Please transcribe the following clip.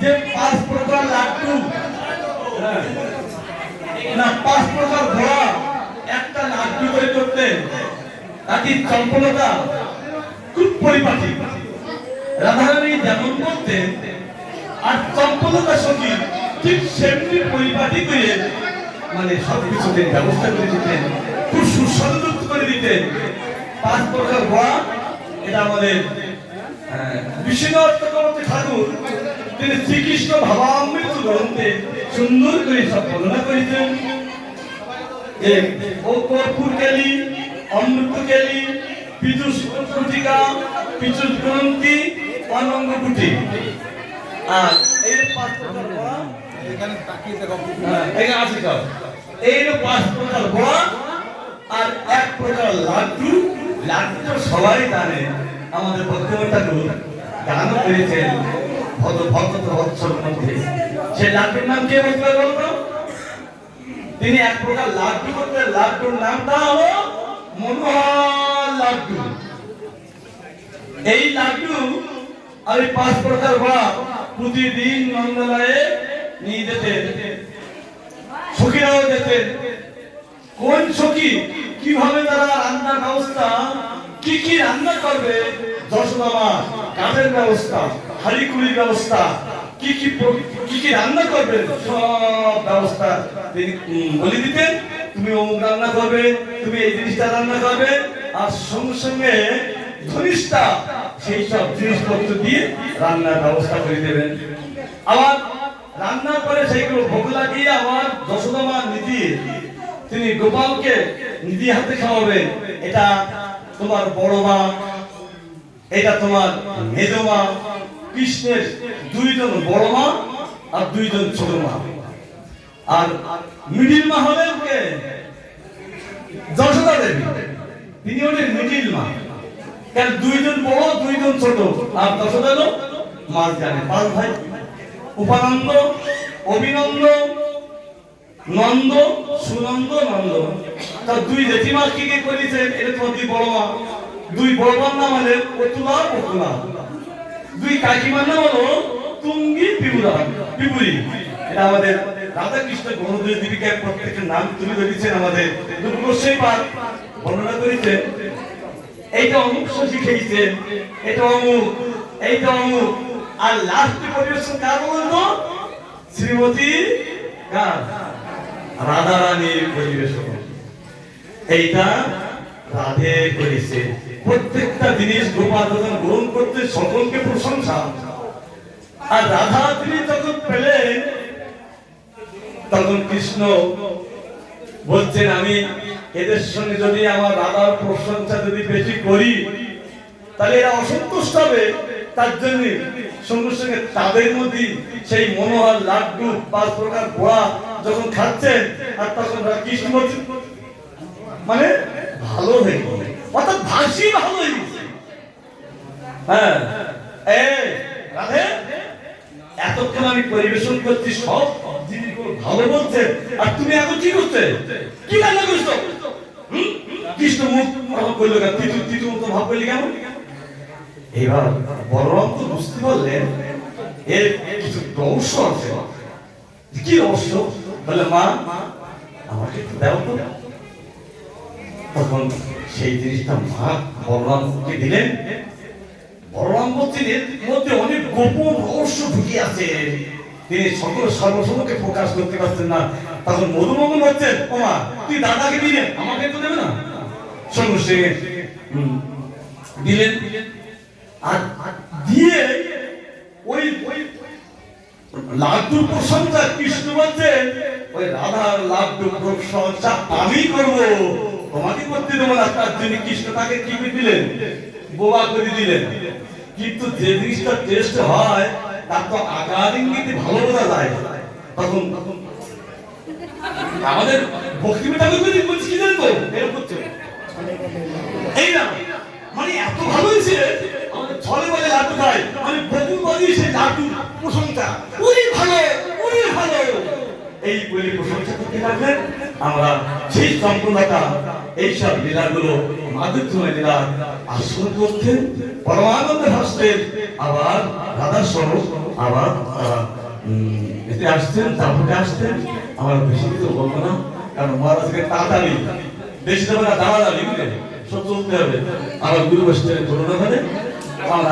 যে পাঁচ প্রকার হ্যাঁ, না পাঁচ প্রকার ঘোড়া একটা লাড্ডু তৈরি করতে। তাকে চম্পলতা? খুব পরিপাটি। রাধারানী যেমন করতেন আর চম্পলতা সঙ্গী ঠিক সেমনি পরিপাটি করে মানে সবকিছু তিনি ব্যবস্থা করে দিতেন খুব সুস্বাদু করে দিতেন। পাঁচ প্রকার ঘোড়া এটা আমাদের বিশ্বনাথ চক্রবর্তী ঠাকুর তিনি শ্রীকৃষ্ণ ভাবামৃত গ্রন্থে সুন্দর করে সব বর্ণনা করেছেন। যে ও কর্পূর কেলি অমৃত কেলি পিতুষ কুটিকা পিতুষ গ্রন্থি অনঙ্গ কুটি আর এই পাঁচ প্রকার এখানে তাকিয়ে দেখো। হ্যাঁ, এখানে আছে সব। এই পাঁচ প্রকার আর এক প্রকার লাড্ডু। লাড্ডু সবাই জানে আমাদের ভক্তিময় ঠাকুর গানও করেছেন। ভদ ভক্ত বৎসর মধ্যে। সেই লাড্ডুর নাম কে বলতে বলতো তিনি এক প্রকার লাড্ডু করতেন লাড্ডুর নামটা হলো মনোহর লাড্ডু। এই লাড্ডু এই পাঁচ প্রকার ঘোড়া প্রতিদিন নন্দলায়ে নিয়ে যেতেন সখীরাও যেতেন কোন সখী কীভাবে তারা রান্নার ব্যবস্থা, কি কি রান্না করবে যশোদামা কাঠের ব্যবস্থা, হাড়িকুড়ির ব্যবস্থা, কি কি কি কি রান্না করবে সব ব্যবস্থা তিনি বলে দিতেন। তুমি অমুক রান্না করবে, তুমি এই জিনিসটা রান্না করবে, আর সঙ্গে সঙ্গে ধনিষ্ঠা সেই সব জিনিসপত্র দিয়ে রান্নার ব্যবস্থা করে দেবেন। আবার রান্না করে সেইগুলো ভোগ লাগিয়ে আবার যশোদামা নিধি, তিনি গোপালকে নিধি হাতে খাওয়াবেন। এটা তোমার বড় মা এটা তোমার মেজ মা কৃষ্ণের দুইজন বড় মা আর দুইজন ছোট মা। আর মিডিল মা হলেন কে? যশোদা দেবী। তিনি হলেন মিডিল মা। কেন দুইজন বড়, দুইজন ছোট। আর যশোদা হলো মাঝ জানে। পাঁচ ভাই। উপানন্দ, অভিনন্দ, নন্দ, সুনন্দ, নন্দ। তার দুই জেঠিমা কি কি করেছেন? এটা তোমার দুই বড় মা। দুই বড় মার নাম হলে অতুলা অতুলা। দুই কাকিমার নাম হলো তুঙ্গি পিপুরা পিপুরি এটা আমাদের রাধা কৃষ্ণ গণদেব দীপিকার প্রত্যেকের নাম তুলে ধরেছেন আমাদের দুর্গোষই পাঠ বর্ণনা করেছেন। এইটা অমুক শশী খেয়েছেন এটা অমুক, এইটা অমুক। আর লাস্ট পরিবেশন কার বলতো শ্রীমতী কার রাধা রানীর পরিবেশন। এইটা রাধে করেছে। প্রত্যেকটা জিনিস গোপাল যখন গ্রহণ করতে সকলকে প্রশংসা। আর রাধা তিনি যখন পেলেন, তখন কৃষ্ণ বলছেন, আমি এদের সঙ্গে যদি আমার রাধার প্রশংসা যদি বেশি করি, তাহলে এরা অসন্তুষ্ট হবে। তার জন্য সঙ্গে সঙ্গে তাদের মধ্যে সেই মনোহর লাড্ডু পাঁচ প্রকার গোড়া যখন খাচ্ছেন, আর তখন কৃষ্ণ মানে ভালো হয়ে গেল। অর্থাৎ ভাষী ভালো হয়ে। রাধে, এতক্ষণ আমি পরিবেশন করছি, সব ভালো বলছে আর তুমি এখন কি করছে কি রান্না করছ? কৃষ্ণ মুখ তখন করল কেন? তিতু তিতু মতো ভাব করলি কেন? এবার বলরাম তো বুঝতে পারলেন, এর কিছু রহস্য আছে। কি রহস্য? বলে, মা, আমাকে একটু দাও তো। তখন সেই জিনিসটা মা বলরামকে দিলেন? বলরাম বলছেন মধ্যে অনেক গোপন রহস্য ঢুকে আছে। তিনি সকল সর্বসমকে প্রকাশ করতে পারছেন না। তখন মধুমঙ্গল বলছেন ওমা তুই দাদাকে দিলেন আমাকে তো দেবে না? সঙ্গে হুম, দিলেন। আর দিয়ে ওই লাড্ডুর প্রশংসা কৃষ্ণ বলছেন ওই রাধার লাড্ডু প্রশংসা আমি করব। তোমাকে করতে দেবো না, তার কৃষ্ণ তাকে কি দিলেন? বোবা করে দিলেন। কিন্তু যে জিনিসটা টেস্ট হয়, তার তো আকার ইঙ্গিতে ভালো বোঝা যায়। তখন আমাদের ভক্তি ঠাকুর যদি বলছি কি করছে এই না মানে এত ভালো হয়েছে, আমাদের ছলে বলে লাড্ডু খায়। মানে বহু বাজি সে প্রশংসা। ভালো এই বলে প্রশংসা করতে লাগলেন। আমরা সেই সম্পূর্ণতা, এইসব লীলাগুলো মাধুর্যময় লীলা আসন করতেন হাসতেন আবার রাধার স্বরূপ আবার আসছেন, তারপরে আসতেন আমার বেশি কিছু বলব না, কারণ মহারাজকে তাড়াতাড়ি, বেশি যাবে না বুঝলে সব চলতে হবে। আমার গুরু বসতে হবে আমার